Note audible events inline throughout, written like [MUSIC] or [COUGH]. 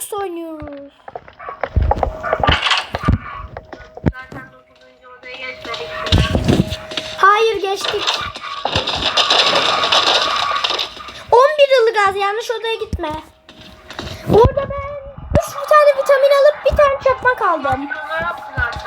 Roblox oynuyoruz. Zaten 9. odaya geçmedik. bile. Hayır geçtik. 11 yılı gaz yanlış odaya gitme. Orada ben 3 tane vitamin alıp bir tane çakmak aldım. Şunlar yoktu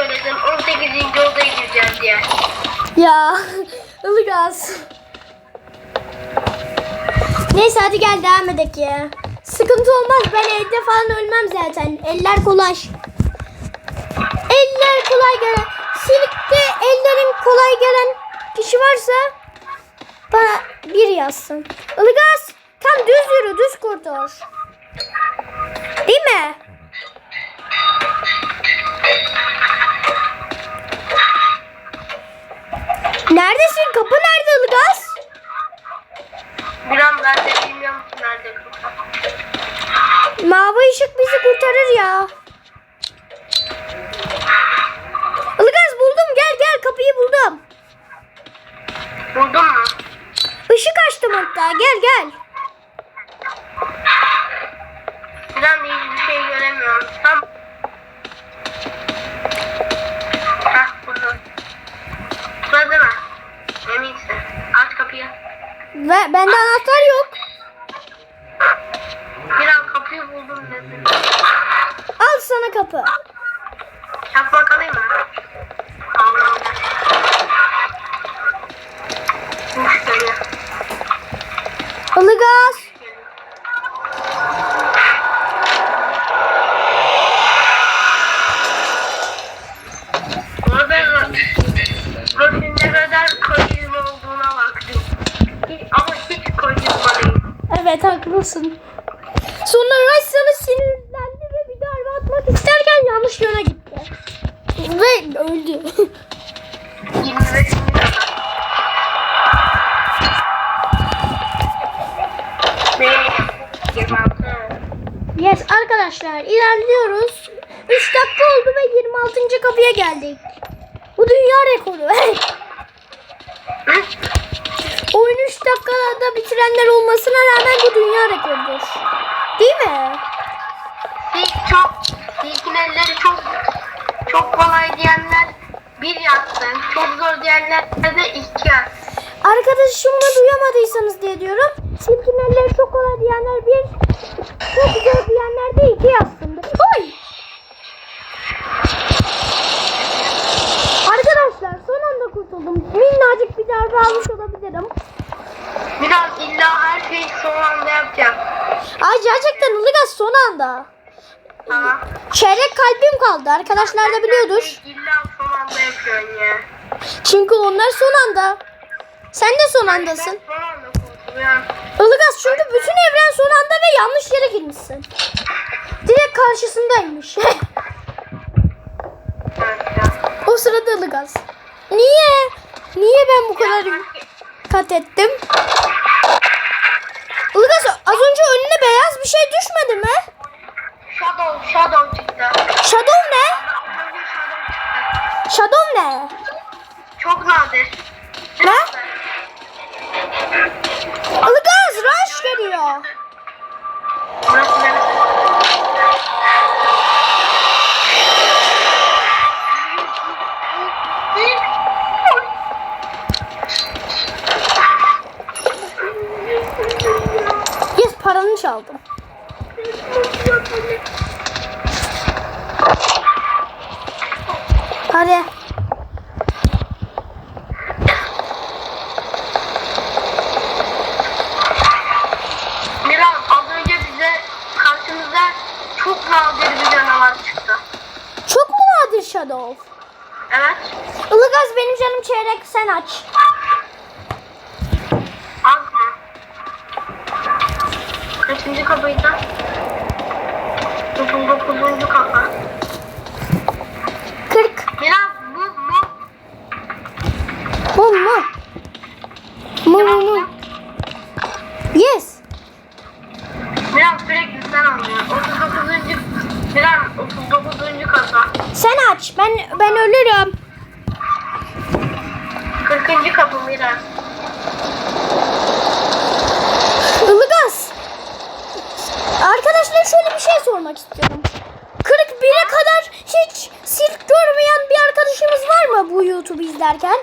söyledin 18. odaya gireceğim diye. Ya [LAUGHS] Ilgaz. Neyse hadi gel devam edelim ya. Sıkıntı olmaz ben evde falan ölmem zaten. Eller kolay. Eller kolay gelen. Silikte ellerin kolay gelen kişi varsa bana bir yazsın. Ilgaz tam düz yürü düz koridor. Değil mi? Neredesin? Kapı nerede Ilgaz? Bir an ben de bilmiyorum ki nerede kapı. Mavi ışık bizi kurtarır ya. Ilgaz buldum gel gel kapıyı buldum. Buldun mu? Işık açtım hatta gel gel. Bir an hiçbir şey göremiyorum. Tam. Ve bende anahtar yok. Bir an kapıyı buldum dedim. Al sana kapı. Çakmak alayım mı? Aldım. Müşteri. Haklısın. Sonra Rice sana sinirlendi ve bir darbe atmak isterken yanlış yöne gitti. Ve öldü. 25 kadar. Beş, 26. yes arkadaşlar ilerliyoruz. 3 dakika oldu ve 26. kapıya geldik. Bu dünya rekoru. [LAUGHS] Hı? Oyun 3 dakikada bitirenler olmasına rağmen bu dünya rekorudur. Değil mi? Silk çok, Silk'in elleri çok çok kolay diyenler bir yazsın. Çok zor diyenler de iki yazsın. Arkadaşımla duyamadıysanız diye diyorum. Silkin elleri çok kolay diyenler bir, çok zor diyenler de iki yazsın. Oy! Arkadaşlar son anda kurtuldum. Minnacık bir darbe almış olabilirim. Biraz illa her şeyi son anda yapacağım. Ay gerçekten Ilgaz son anda. Tamam. Çeyrek kalbim kaldı. Arkadaşlar da biliyordur. İlla son anda yapıyorsun ya. Çünkü onlar son anda. Sen de son andasın. Ben son anda kurtuluyorum. Ilgaz çünkü bütün evren son anda ve yanlış yere girmişsin. Direkt karşısındaymış. [LAUGHS] O sırada Ilgaz. Niye? Niye ben bu kadar kat ettim? Ilgaz az önce önüne beyaz bir şey düşmedi mi? Shadow, Shadow çıktı. Shadow ne? Shadow ne? Çok nadir. Ne? Ilgaz rush geliyor. Burası neresi? aldım. Hadi. Miran az önce bize karşımıza çok nadir bir canavar çıktı. Çok mu nadir Shadow? Evet. Ilgaz benim çeyrek sen aç. Az mı? Kaçıncı kapıydı? 99. kapı. 40. Miran bu mu? Mum mu? Mum mum mum. Yes. Miran sürekli sen alıyorsun. 39. Miran 39. kapı. Sen aç. Ben ben ölürüm. 40. kapı Miran. Ilgaz. Arkadaşlar şöyle bir şey sormak istiyorum. 41'e kadar hiç sirk görmeyen bir arkadaşımız var mı bu YouTube izlerken?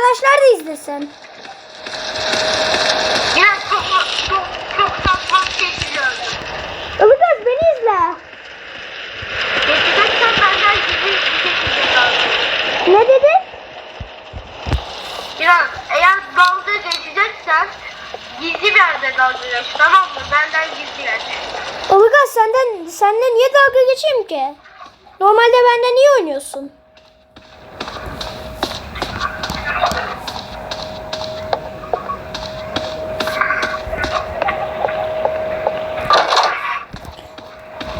Arkadaşlar da izlesin. Miran çok çok çok sağlam şekilde öldüm. Ilgaz beni izle. Geçeceksen benden kaldım. Ne dedin? Miran eğer dalga geçeceksen gizli bir yerde dalga geç tamam mı? Benden gizli geç. Ilgaz senden senden niye dalga geçeyim ki? Normalde benden niye oynuyorsun?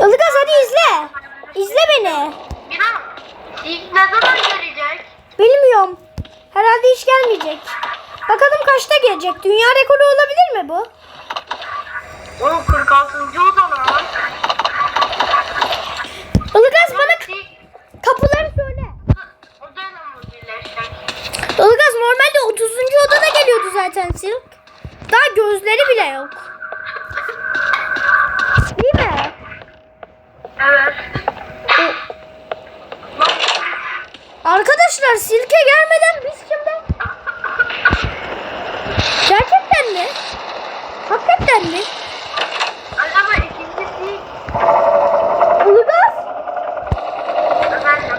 Ilgaz hadi izle. Miran ilk ne zaman gelecek? Bilmiyorum. Herhalde hiç gelmeyecek. Bakalım kaçta gelecek? Dünya rekoru olabilir mi bu? O 46. oda lan. Ilgaz bana kapıları söyle. Ilgaz normalde 30. odada geliyordu zaten Silk. Daha gözleri bile yok. Arkadaşlar Silk'e gelmeden biz şimdi... Gerçekten mi? Hakikaten mi? Acaba ikincisi efendim.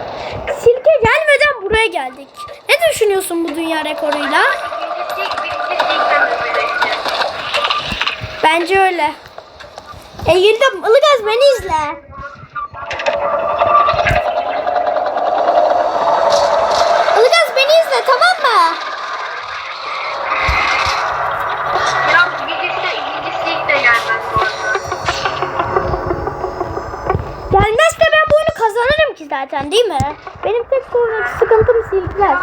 Silk'e gelmeden buraya geldik. Ne düşünüyorsun bu dünya rekoruyla? Bence öyle. Eğildim. Ilgaz beni izle. İzle tamam mı? Miran birincisi de ikincisi ilk de gelmez bu arada. Gelmezse ben bu oyunu kazanırım ki zaten değil mi? Benim tek sorun sıkıntım silkler.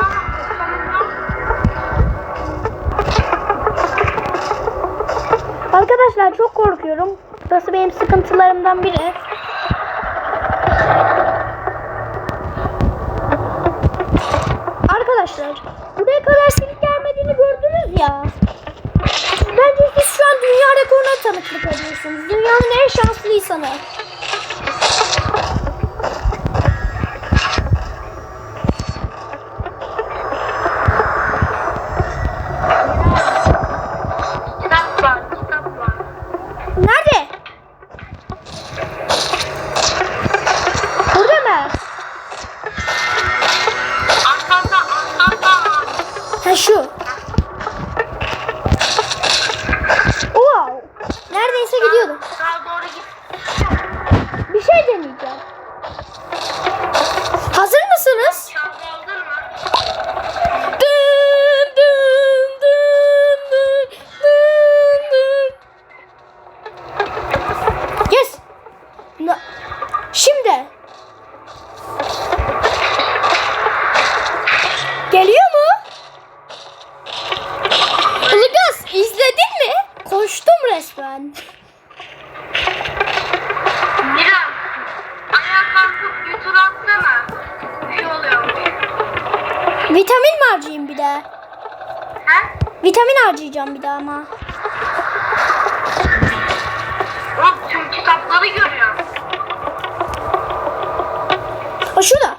Arkadaşlar çok korkuyorum. Burası benim sıkıntılarımdan biri. Arkadaşlar buraya kadar silik gelmediğini gördünüz ya. Bence siz şu an dünya rekoruna tanıklık ediyorsunuz. Dünyanın en şanslı insanı. Vitamin harcayacağım bir de ama. Oğlum tüm kitapları görüyorum. O şurada.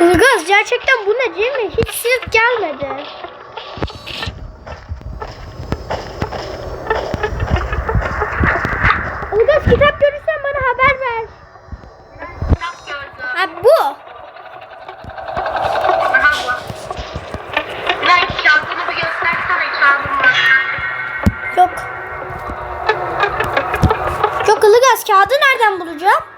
Ilgaz gerçekten bu ne değil mi? Hiç ses gelmedi. Ilgaz kitap görürsen bana haber ver. Ha bu. Yok. Yok Ilgaz kağıdı nereden bulacağım?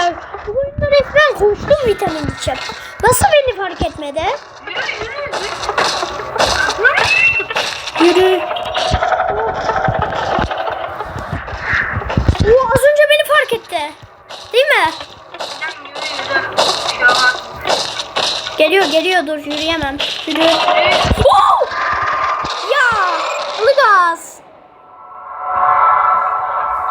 Arkadaşlar bu oyunda resmen koştum vitamin için. Nasıl beni fark etmedi? Yürü. Oo, az önce beni fark etti. Değil mi? Geliyor geliyor dur yürüyemem. Yürü. Oo! Ya! Ilgaz.